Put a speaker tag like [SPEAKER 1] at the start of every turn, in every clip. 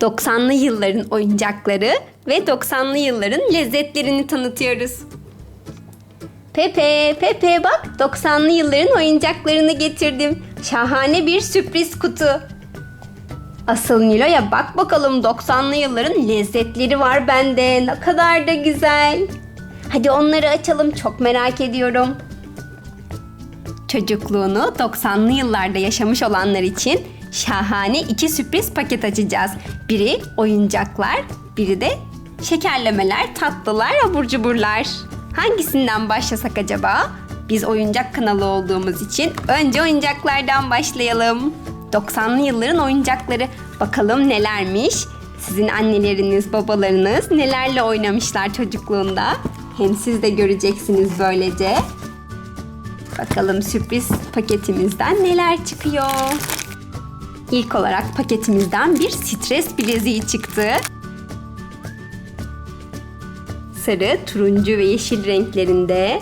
[SPEAKER 1] 90'lı yılların oyuncakları ve 90'lı yılların lezzetlerini tanıtıyoruz. Pepe, Pepe bak 90'lı yılların oyuncaklarını getirdim. Şahane bir sürpriz kutu. Asıl Nilo'ya bak bakalım 90'lı yılların lezzetleri var bende. Ne kadar da güzel. Hadi onları açalım çok merak ediyorum. Çocukluğunu 90'lı yıllarda yaşamış olanlar için şahane iki sürpriz paket açacağız. Biri oyuncaklar, biri de şekerlemeler, tatlılar, abur cuburlar. Hangisinden başlasak acaba? Biz oyuncak kanalı olduğumuz için önce oyuncaklardan başlayalım. 90'lı yılların oyuncakları bakalım nelermiş? Sizin anneleriniz, babalarınız nelerle oynamışlar çocukluğunda? Hem siz de göreceksiniz böylece. Bakalım sürpriz paketimizden neler çıkıyor. İlk olarak paketimizden bir stres bileziği çıktı. Sarı, turuncu ve yeşil renklerinde.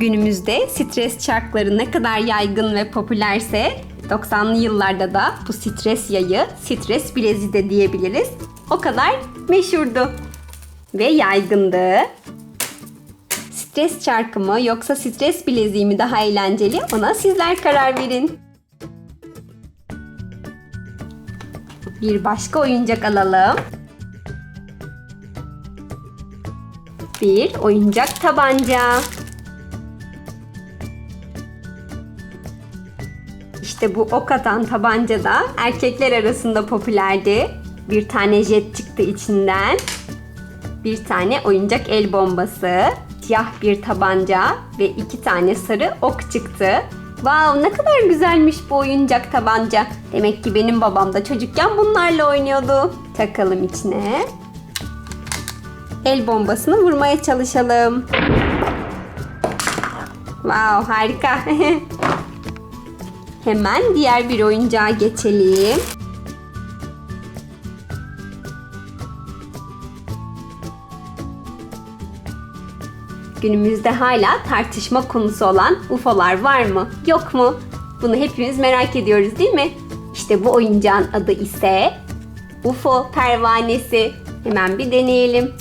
[SPEAKER 1] Günümüzde stres çarkları ne kadar yaygın ve popülerse 90'lı yıllarda da bu stres yayı, stres bileziği de diyebiliriz. O kadar meşhurdu ve yaygındı. Stres çarkı mı yoksa stres bileziği mi daha eğlenceli ona sizler karar verin. Bir başka oyuncak alalım. Bir oyuncak tabanca. İşte bu ok atan tabanca da erkekler arasında popülerdi. Bir tane jet çıktı içinden. Bir tane oyuncak el bombası, siyah bir tabanca ve iki tane sarı ok çıktı. Wow ne kadar güzelmiş bu oyuncak tabanca. Demek ki benim babam da çocukken bunlarla oynuyordu. Takalım içine. El bombasını vurmaya çalışalım. Wow harika. Hemen diğer bir oyuncağa geçelim. Günümüzde hala tartışma konusu olan UFO'lar var mı, yok mu? Bunu hepimiz merak ediyoruz değil mi? İşte bu oyuncağın adı ise UFO pervanesi. Hemen bir deneyelim.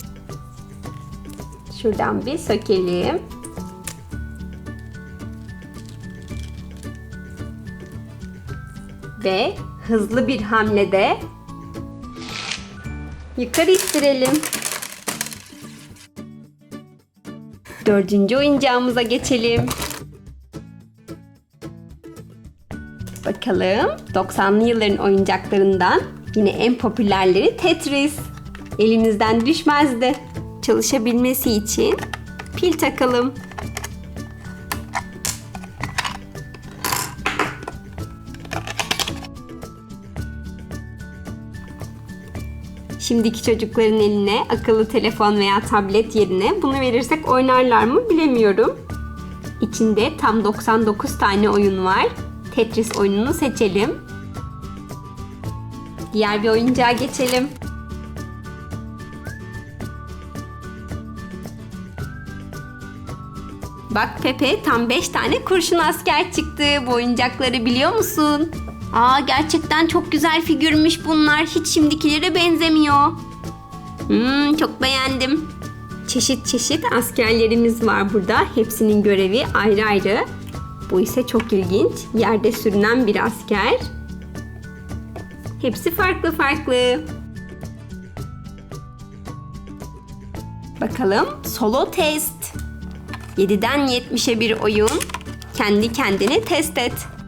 [SPEAKER 1] Şuradan bir sökelim. Ve hızlı bir hamlede yukarı ittirelim. Dördüncü oyuncağımıza geçelim. Bakalım 90'lı yılların oyuncaklarından yine en popülerleri Tetris. Elimizden düşmezdi. Çalışabilmesi için pil takalım. Şimdiki çocukların eline akıllı telefon veya tablet yerine bunu verirsek oynarlar mı bilemiyorum. İçinde tam 99 tane oyun var. Tetris oyununu seçelim. Diğer bir oyuncağa geçelim. Bak Pepe tam 5 tane kurşun asker çıktı. Bu oyuncakları biliyor musun? Aa gerçekten çok güzel figürmüş bunlar. Hiç şimdikilere benzemiyor. Hmm, çok beğendim. Çeşit çeşit askerlerimiz var burada. Hepsinin görevi ayrı ayrı. Bu ise çok ilginç. Yerde sürünen bir asker. Hepsi farklı farklı. Bakalım solo test. 7'den 70'e bir oyun. Kendi kendini test et.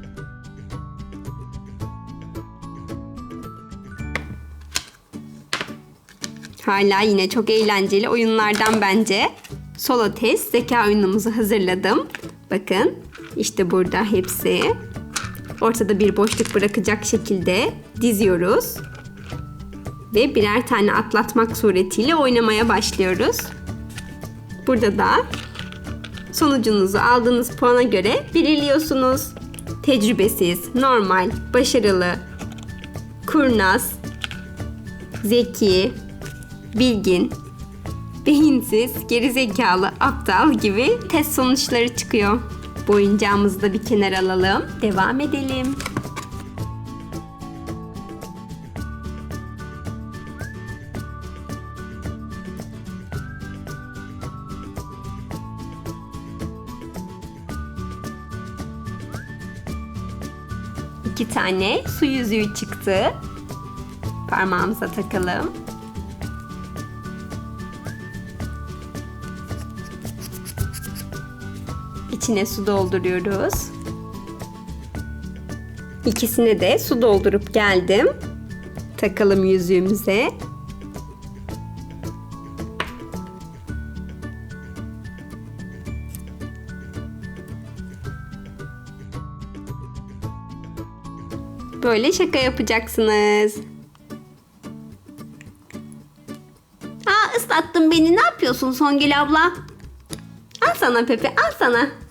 [SPEAKER 1] Hala yine çok eğlenceli oyunlardan bence. Solo test zeka oyunumuzu hazırladım. Bakın işte burada hepsi. Ortada bir boşluk bırakacak şekilde diziyoruz. Ve birer tane atlatmak suretiyle oynamaya başlıyoruz. Burada da sonucunuzu aldığınız puana göre belirliyorsunuz. Tecrübesiz, normal, başarılı, kurnaz, zeki, bilgin beyinsiz, gerizekalı, aptal gibi test sonuçları çıkıyor. Bu oyuncağımızı da bir kenara alalım. Devam edelim. İki tane su yüzüğü çıktı. Parmağımıza takalım. İçine su dolduruyoruz. İkisine de su doldurup geldim. Takalım yüzüğümüze. Böyle şaka yapacaksınız. Aa ıslattın beni. Ne yapıyorsun Songül abla? Al sana Pepe, al sana.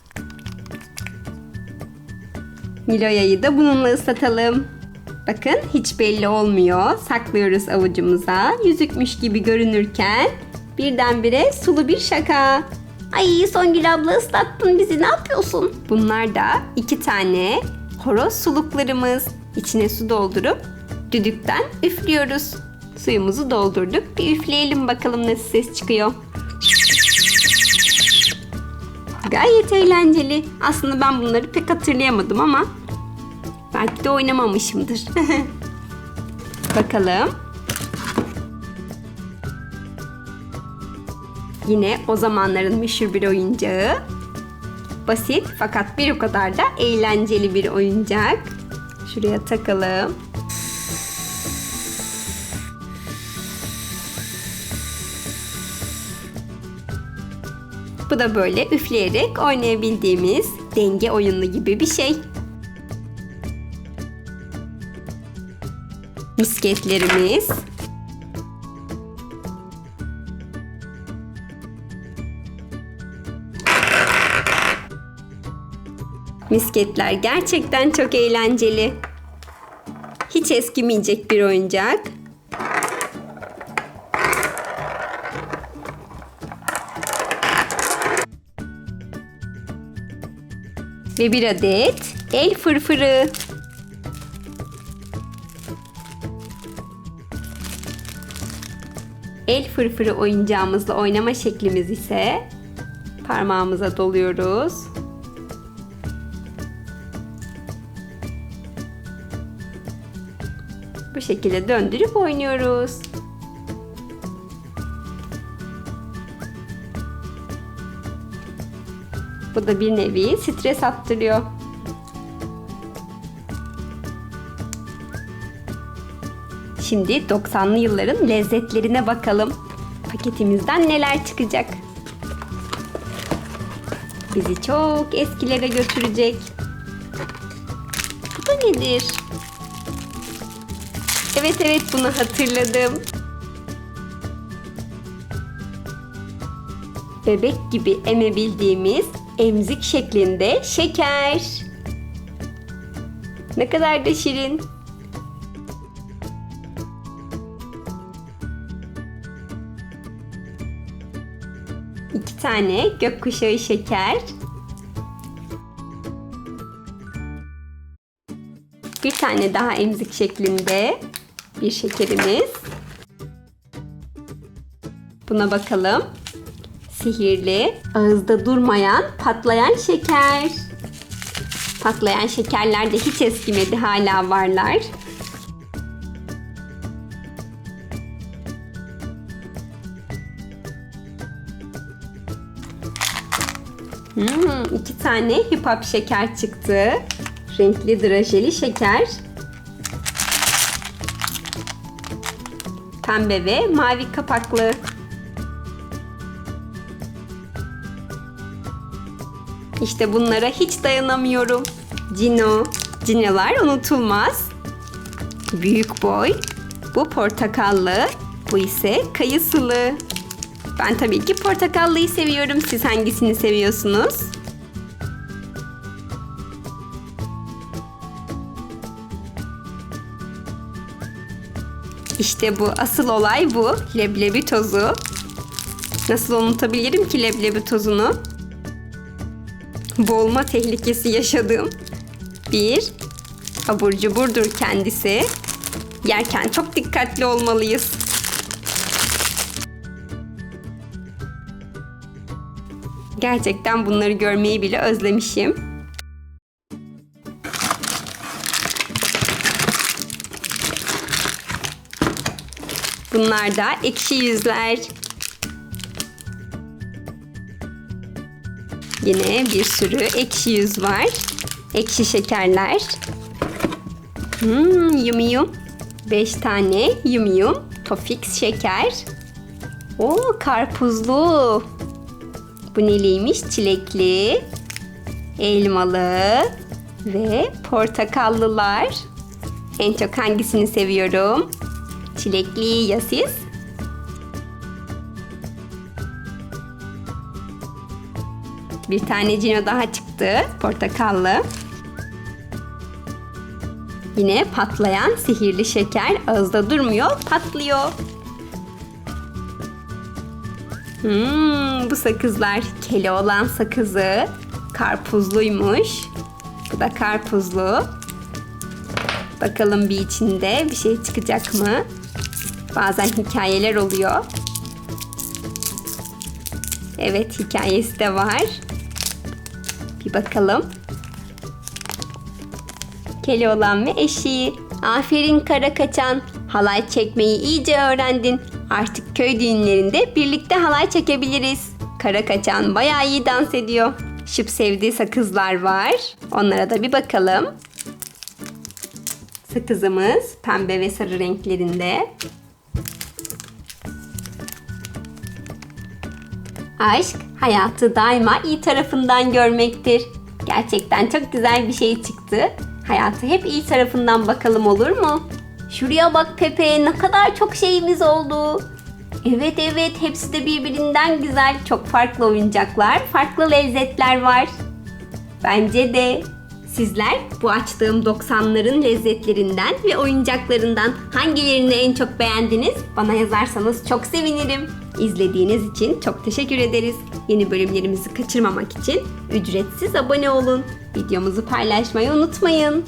[SPEAKER 1] Niloya'yı da bununla ıslatalım. Bakın hiç belli olmuyor. Saklıyoruz avucumuza. Yüzükmüş gibi görünürken birdenbire sulu bir şaka. Ay Songül abla ıslattın bizi ne yapıyorsun? Bunlar da iki tane horoz suluklarımız. İçine su doldurup düdükten üflüyoruz. Suyumuzu doldurduk. Bir üfleyelim bakalım nasıl ses çıkıyor. Gayet eğlenceli. Aslında ben bunları pek hatırlayamadım ama belki de oynamamışımdır. Bakalım. Yine o zamanların meşhur bir oyuncağı. Basit fakat bir o kadar da eğlenceli bir oyuncak. Şuraya takalım. Bu da böyle üfleyerek oynayabildiğimiz denge oyunu gibi bir şey. Misketlerimiz. Misketler gerçekten çok eğlenceli. Hiç eskimeyecek bir oyuncak. Ve bir adet el fırfırı. El fırfırı oyuncağımızla oynama şeklimiz ise parmağımıza doluyoruz. Bu şekilde döndürüp oynuyoruz. Bu da bir nevi stres attırıyor. Şimdi 90'lı yılların lezzetlerine bakalım. Paketimizden neler çıkacak? Bizi çok eskilere götürecek. Bu nedir? Evet evet bunu hatırladım. Bebek gibi emebildiğimiz emzik şeklinde şeker. Ne kadar da şirin. İki tane gökkuşağı şeker. Bir tane daha emzik şeklinde bir şekerimiz. Buna bakalım. Sihirli, ağızda durmayan, patlayan şeker. Patlayan şekerler de hiç eskimedi, hala varlar. Hmm, iki tane hip hop şeker çıktı. Renkli drajeli şeker. Pembe ve mavi kapaklı. İşte bunlara hiç dayanamıyorum. Cino. Cinolar unutulmaz. Büyük boy. Bu portakallı. Bu ise kayısılı. Ben tabii ki portakallıyı seviyorum. Siz hangisini seviyorsunuz? İşte bu asıl olay bu. Leblebi tozu. Nasıl unutabilirim ki leblebi tozunu? Boğulma tehlikesi yaşadığım bir abur cuburdur kendisi. Yerken çok dikkatli olmalıyız. Gerçekten bunları görmeyi bile özlemişim. Bunlar da ekşi yüzler. Yine bir sürü ekşi yüz var. Ekşi şekerler. Hmm, yum yum. Beş tane yum yum. Tofix şeker. Oo, karpuzlu. Bu neliymiş? Çilekli, elmalı ve portakallılar. En çok hangisini seviyorum? Çilekli ya siz? Bir tane daha çıktı. Portakallı. Yine patlayan sihirli şeker ağızda durmuyor, patlıyor. Hmm, bu sakızlar Keloğlan sakızı. Karpuzluymuş. Bu da karpuzlu. Bakalım bir içinde bir şey çıkacak mı? Bazen hikayeler oluyor. Evet hikayesi de var. Bir bakalım. Keloğlan ve eşiği. Aferin kara kaçan. Halay çekmeyi iyice öğrendin. Artık köy düğünlerinde birlikte halay çekebiliriz. Kara kaçan bayağı iyi dans ediyor. Şıp sevdiği sakızlar var. Onlara da bir bakalım. Sakızımız pembe ve sarı renklerinde. Aşk hayatı daima iyi tarafından görmektir. Gerçekten çok güzel bir şey çıktı. Hayatı hep iyi tarafından bakalım olur mu? Şuraya bak Pepe ne kadar çok şeyimiz oldu. Evet evet hepsi de birbirinden güzel. Çok farklı oyuncaklar, farklı lezzetler var. Bence de. Sizler bu açtığım 90'ların lezzetlerinden ve oyuncaklarından hangilerini en çok beğendiniz? Bana yazarsanız çok sevinirim. İzlediğiniz için çok teşekkür ederiz. Yeni bölümlerimizi kaçırmamak için ücretsiz abone olun. Videomuzu paylaşmayı unutmayın.